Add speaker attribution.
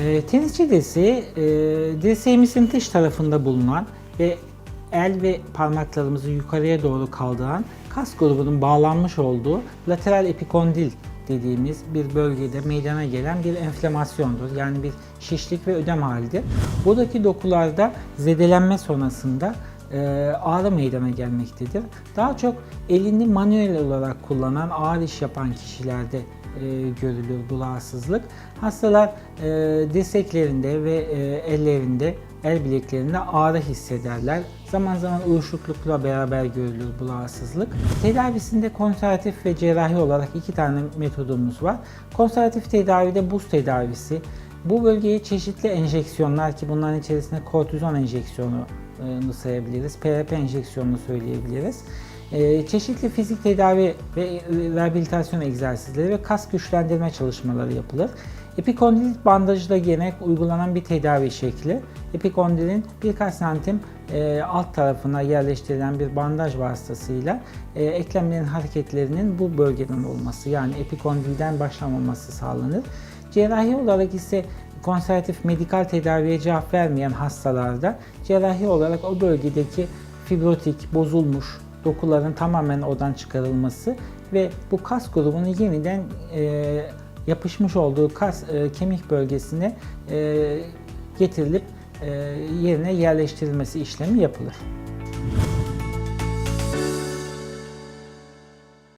Speaker 1: E, tenisçi dirseği, e, dirseğimizin dış tarafında bulunan ve el ve parmaklarımızı yukarıya doğru kaldıran kas grubunun bağlanmış olduğu lateral epikondil dediğimiz bir bölgede meydana gelen bir enflamasyondur. Yani bir şişlik ve ödem halidir. Buradaki dokularda zedelenme sonrasında e, ağrı meydana gelmektedir. Daha çok elini manuel olarak kullanan, ağır iş yapan kişilerde görülür bu rahatsızlık. Hastalar e, dirseklerinde ve e, ellerinde, el bileklerinde ağrı hissederler. Zaman zaman uyuşuklukla beraber görülür bu rahatsızlık. Tedavisinde konservatif ve cerrahi olarak iki tane metodumuz var. Konservatif tedavide buz tedavisi. Bu bölgeye çeşitli enjeksiyonlar ki bunların içerisinde kortizon enjeksiyonu e, sayabiliriz. PRP enjeksiyonunu söyleyebiliriz. E, çeşitli fizik tedavi ve e, rehabilitasyon egzersizleri ve kas güçlendirme çalışmaları yapılır. Epikondilit bandajı da gene uygulanan bir tedavi şekli. Epikondilin birkaç santim e, alt tarafına yerleştirilen bir bandaj vasıtasıyla e, eklemlerin hareketlerinin bu bölgeden olması yani epikondilden başlamaması sağlanır. Cerrahi olarak ise konservatif medikal tedaviye cevap vermeyen hastalarda cerrahi olarak o bölgedeki fibrotik, bozulmuş dokuların tamamen odan çıkarılması ve bu kas grubunun yeniden e, yapışmış olduğu kas e, kemik bölgesine e, getirilip e, yerine yerleştirilmesi işlemi yapılır.